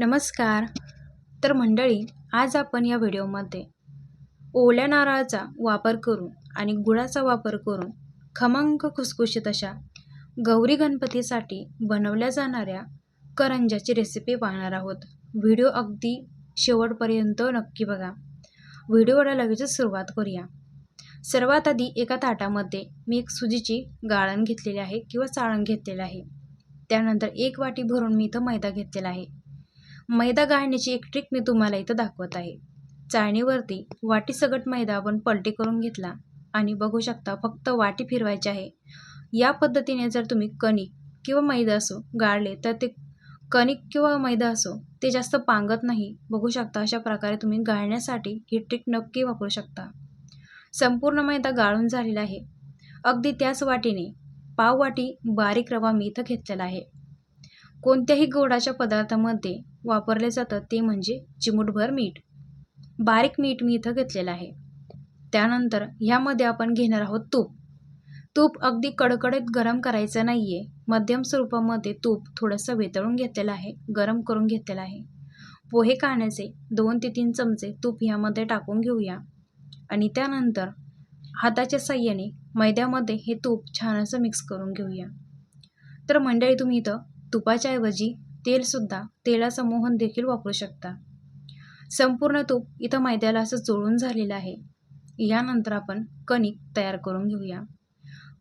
नमस्कार. तर मंडळी आज आपण या व्हिडिओमध्ये ओल्या नारळाचा वापर करून आणि गुळाचा वापर करून खमंग खुसखुशीत अशा गौरी गणपतीसाठी बनवल्या जाणाऱ्या करंजाची रेसिपी पाहणार आहोत. व्हिडिओ अगदी शेवटपर्यंत नक्की बघा. व्हिडिओला लगेचच सुरुवात करूया. सर्वात आधी एका ताटामध्ये मी एक सुजीची गाळण घेतलेली आहे किंवा चाळण घेतलेलं आहे. त्यानंतर एक वाटी भरून मी इथं मैदा घेतलेला आहे. मैदा गाळण्याची एक ट्रिक मी तुम्हाला इथं दाखवत आहे. चाळणीवरती वाटीसगट मैदा आपण पलटी करून घेतला आणि बघू शकता फक्त वाटी फिरवायची आहे. या पद्धतीने जर तुम्ही कणिक किंवा मैदा असो गाळले तर ते कणिक किंवा मैदा असो ते जास्त पांगत नाही. बघू शकता अशा प्रकारे तुम्ही गाळण्यासाठी ही ट्रिक नक्की वापरू शकता. संपूर्ण मैदा गाळून झालेला आहे. अगदी त्याच वाटीने पाव वाटी बारीक रवा मी इथं घेतलेला आहे. कोणत्याही गोडाच्या पदार्थामध्ये वापरले जातं ते म्हणजे चिमूटभर मीठ. बारीक मीठ मी इथं घेतलेलं आहे. त्यानंतर ह्यामध्ये आपण घेणार आहोत तूप. तूप अगदी कडकडीत गरम करायचं नाही आहे मध्यम स्वरूपामध्ये तूप थोडंसं वेतळून घेतलेलं आहे गरम करून घेतलेलं आहे. पोहे काढण्याचे दोन ते तीन चमचे तूप ह्यामध्ये टाकून घेऊया. आणि त्यानंतर हाताच्या साह्याने मैद्यामध्ये हे तूप छान असं मिक्स करून घेऊया. तर मंडळी तुम्ही इथं तुपाच्या ऐवजी तेलसुद्धा तेलाचं मोहन देखील वापरू शकता. संपूर्ण तूप इथं मैद्याला असं जोडून झालेलं आहे. यानंतर आपण कणिक तयार करून घेऊया.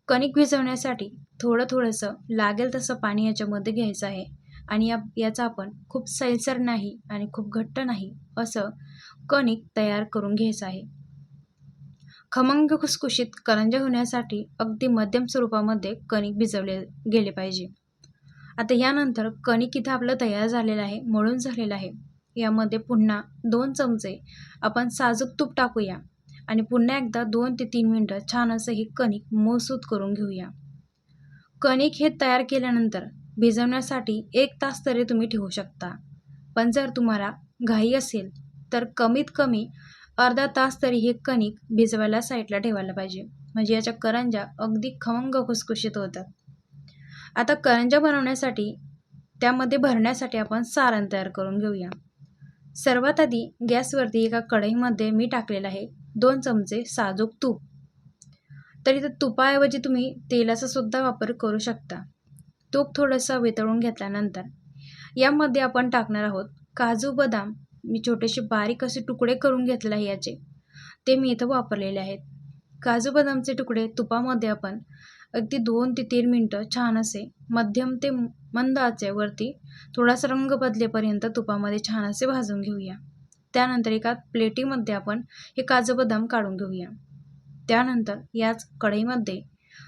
कणिक भिजवण्यासाठी थोडं थोडंसं लागेल तसं पाणी याच्यामध्ये घ्यायचं आहे आणि या याचा आपण खूप सैलसर नाही आणि खूप घट्ट नाही असं कणिक तयार करून घ्यायचं आहे. खमंग खुसखुशीत करंजा होण्यासाठी अगदी मध्यम स्वरूपामध्ये कणिक भिजवले गेले पाहिजे. आता यानंतर कणिक इथं आपलं तयार झालेलं आहे मळून झालेलं आहे. यामध्ये पुन्हा दोन चमचे आपण साजूक तूप टाकूया आणि पुन्हा एकदा दोन ते तीन मिनटं छान असं हे कणिक मसूद करून घेऊया. कणिक हे तयार केल्यानंतर भिजवण्यासाठी एक तास तरी तुम्ही ठेवू शकता. पण जर तुम्हाला घाई असेल तर कमीत कमी अर्धा तास तरी हे कणिक भिजवायला साईडला ठेवायला पाहिजे. म्हणजे याच्या करंजा अगदी खमंग खुसखुशीत होतात. आता करंजा बनवण्यासाठी त्यामध्ये भरण्यासाठी आपण सारण तयार करून घेऊया. सर्वात आधी गॅसवरती एका कढईमध्ये मी टाकलेलं आहे दोन चमचे साजूक तूप. तर इथं तुपाऐवजी तुम्ही तेलाचा सुद्धा वापर करू शकता. तूप थोडंसं वितळून घेतल्यानंतर यामध्ये आपण टाकणार आहोत काजू बदाम. मी छोटेसे बारीक असे तुकडे करून घेतलेले आहे याचे. ते मी इथं वापरलेले आहेत. काजू बदामचे तुकडे तुपामध्ये आपण अगदी दोन ते तीन मिनटं छान असे मध्यम ते मंद आचेवरती थोडासा रंग बदलेपर्यंत तुपामध्ये छान असे भाजून घेऊया. त्यानंतर एका प्लेटीमध्ये आपण हे काजू बदाम काढून घेऊया. त्यानंतर याच कढईमध्ये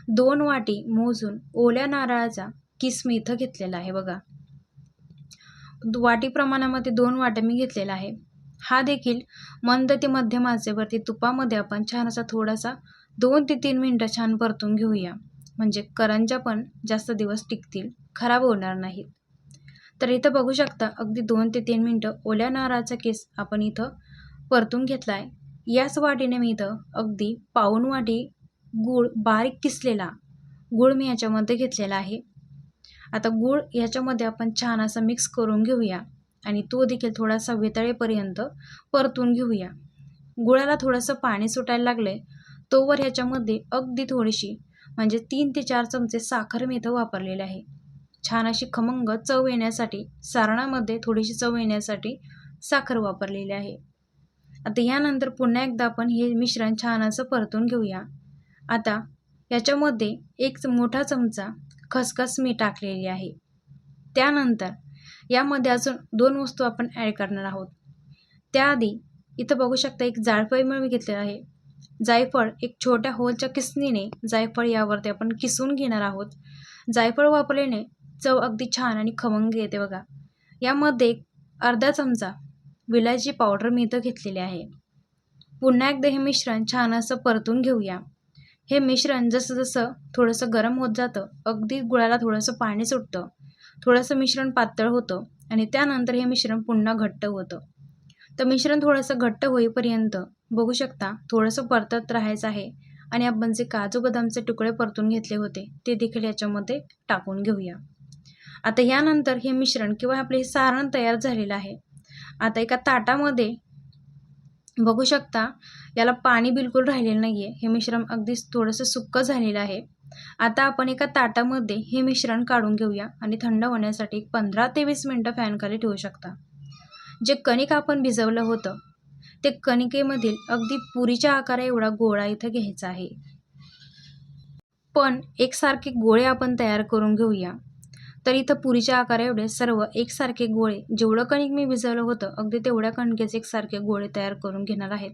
दोन वाटी मोजून ओल्या नारळाचा किस मी इथं घेतलेला आहे बघा. वाटी प्रमाणामध्ये दोन वाट्या मी घेतलेला आहे. हा देखील मंद ते मध्यम आचेवरती तुपामध्ये आपण छान असा थोडासा दोन ते तीन मिनटं छान परतून घेऊया. म्हणजे करंजा पण जास्त दिवस टिकतील खराब होणार नाहीत. तर इथं बघू शकता अगदी दोन ते तीन मिनटं ओल्या नारळाचा केस आपण इथं परतून घेतला आहे याच वाटीने मी इथं अगदी पाऊन वाटी गूळ बारीक किसलेला गूळ मी याच्यामध्ये घेतलेला आहे. आता गूळ याच्यामध्ये आपण छान असं मिक्स करून घेऊया आणि तो देखील थोडासा वेतळेपर्यंत परतून घेऊया. गुळाला थोडंसं पाणी सुटायला लागलं तोवर ह्याच्यामध्ये अगदी थोडीशी म्हणजे तीन ते चार चमचे साखर मी इथं वापरलेले आहे. छान अशी खमंग चव येण्यासाठी सारणामध्ये थोडीशी चव येण्यासाठी साखर वापरलेली आहे. आता यानंतर पुन्हा एकदा आपण हे मिश्रण छान असं परतून घेऊया. आता याच्यामध्ये एक मोठा चमचा खसखस मी टाकलेली आहे. त्यानंतर यामध्ये अजून दोन वस्तू आपण ॲड करणार आहोत. त्याआधी इथं बघू शकता एक जाळफळ मी घेतलेलं आहे. जायफळ एक छोट्या होलच्या किसनीने जायफळ यावरती आपण किसून घेणार आहोत. जायफळ वापरल्याने चव अगदी छान आणि खमंग येते बघा. यामध्ये अर्धा चमचा विलायची पावडर मी इथं घेतलेली आहे. पुन्हा एकदा हे मिश्रण छान असं परतून घेऊया. हे मिश्रण जसं जसं थोडंसं गरम होत जातं अगदी गुळाला थोडंसं पाणी सुटतं. थोडंसं मिश्रण पातळ होतं आणि त्यानंतर हे मिश्रण पुन्हा घट्ट होतं. तर मिश्रण थोडंसं घट्ट होईपर्यंत बघू शकता थोडंसं परतत राहायचं आहे आणि आपण जे काजू बदामचे तुकडे परतून घेतले होते ते देखील याच्यामध्ये टाकून घेऊया. आता यानंतर हे मिश्रण किंवा आपले हे सारण तयार झालेलं आहे. आता एका ताटामध्ये बघू शकता याला पाणी बिलकुल राहिलेलं नाही आहे हे मिश्रण अगदी थोडंसं सुक्कं झालेलं आहे. आता आपण एका ताटामध्ये हे मिश्रण काढून घेऊया आणि थंड होण्यासाठी एक पंधरा ते वीस मिनटं फॅनखाली ठेवू शकता. जे कणिक आपण भिजवलं होतं ते कणिकेमधील अगदी पुरीच्या आकारा एवढा गोळा इथं घ्यायचा आहे. पण एकसारखे गोळे आपण तयार करून घेऊया. तर इथं पुरीच्या आकारा एवढे सर्व एकसारखे गोळे जेवढं कणिक मी भिजवलं होतं अगदी तेवढ्या कणकेचे एकसारखे गोळे तयार करून घेणार आहेत.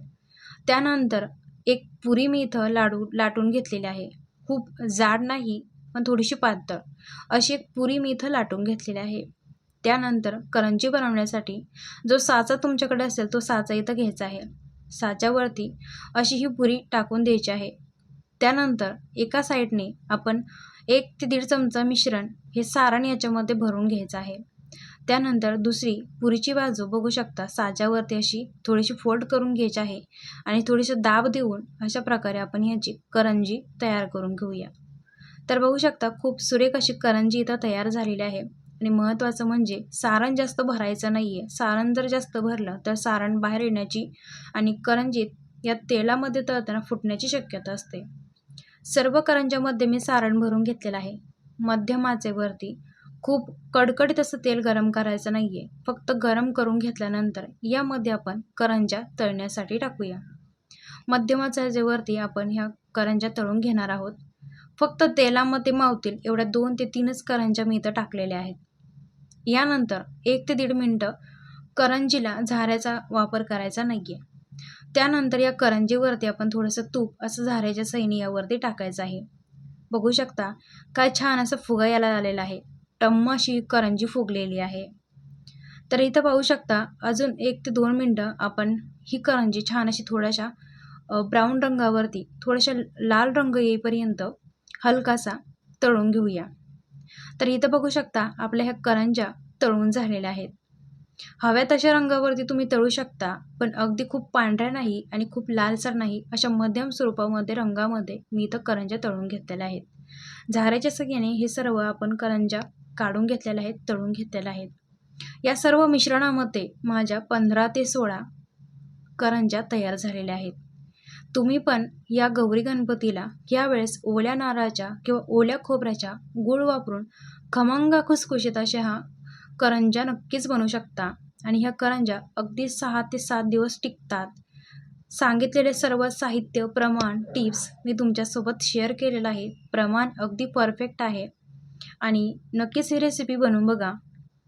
त्यानंतर एक पुरी मी इथं लाडू लाटून घेतलेली आहे. खूप जाड नाही पण थोडीशी पातळ. अशी एक पुरी मी इथं लाटून घेतलेली आहे. त्यानंतर करंजी बनवण्यासाठी जो साचा तुमच्याकडे असेल तो साचा इथं घ्यायचा आहे. साच्यावरती अशी ही पुरी टाकून द्यायची आहे. त्यानंतर एका साईडने आपण एक ते दीड चमचा मिश्रण हे सारण याच्यामध्ये भरून घ्यायचं आहे. त्यानंतर दुसरी पुरीची बाजू बघू शकता. साच्यावरती अशी थोडीशी फोल्ड करून घ्यायची आहे आणि थोडीशी दाब देऊन अशा प्रकारे आपण ह्याची करंजी तयार करून घेऊया. तर बघू शकता खूप सुरेख अशी करंजी इथं तयार झालेली आहे. आणि महत्त्वाचं म्हणजे सारण जास्त भरायचं नाही आहे सारण जर जास्त भरलं तर सारण बाहेर येण्याची आणि करंजीत या तेलामध्ये तळताना फुटण्याची शक्यता असते. सर्व करंजामध्ये मी सारण भरून घेतलेलं आहे. मध्यमाचेवरती खूप कडकडीत असं तेल गरम करायचं नाही आहे फक्त गरम करून घेतल्यानंतर यामध्ये आपण करंजा तळण्यासाठी टाकूया. मध्यमाच्या जेवरती आपण ह्या करंजा तळून घेणार आहोत. फक्त तेलामध्ये मावतील एवढ्या दोन ते तीनच करंज्या मी इथं टाकलेल्या आहेत. यानंतर एक ते दीड मिनटं करंजीला झाऱ्याचा वापर करायचा नाही आहे त्यानंतर या करंजीवरती आपण थोडंसं तूप असं झाऱ्याच्या सैनी यावरती टाकायचं आहे. बघू शकता काय छान असं फुगा याला आलेला आहे. टम्म अशी करंजी फुगलेली आहे. तर इथं पाहू शकता अजून एक ते दोन मिनटं आपण ही करंजी छान अशी थोड्याशा ब्राऊन रंगावरती थोड्याशा लाल रंग येईपर्यंत हलकासा तळून घेऊया. तर इथं बघू शकता आपल्या ह्या करंजा तळून झालेल्या आहेत. हव्या तशा रंगावरती तुम्ही तळू शकता पण अगदी खूप पांढऱ्या नाही आणि खूप लालसर नाही अशा मध्यम स्वरूपामध्ये रंगामध्ये मी इथं करंजा तळून घेतलेल्या आहेत. झाऱ्याच्या सगळ्याने हे सर्व आपण करंजा काढून घेतलेल्या आहेत तळून घेतलेल्या आहेत. या सर्व मिश्रणामध्ये माझ्या पंधरा ते सोळा करंजा तयार झालेल्या आहेत. तुम्ही पण या गौरी गणपतीला यावेळेस ओल्या नारळाच्या किंवा ओल्या खोबऱ्याच्या गूळ वापरून खमंगा खुसखुशीत अशा हा करंजा नक्कीच बनवू शकता. आणि ह्या करंजा अगदी सहा ते सात दिवस टिकतात. सांगितलेले सर्व साहित्य प्रमाण टिप्स मी तुमच्यासोबत शेअर केलेलं आहे. प्रमाण अगदी परफेक्ट आहे. आणि नक्कीच ही रेसिपी बनवून बघा.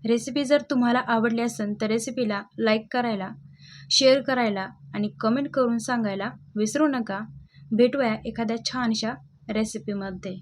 रेसिपी जर तुम्हाला आवडली असेल तर रेसिपीला लाईक करायला शेअर करायला आणि कमेंट करून सांगायला विसरू नका. भेटूया एखाद्या छानशा रेसिपीमध्ये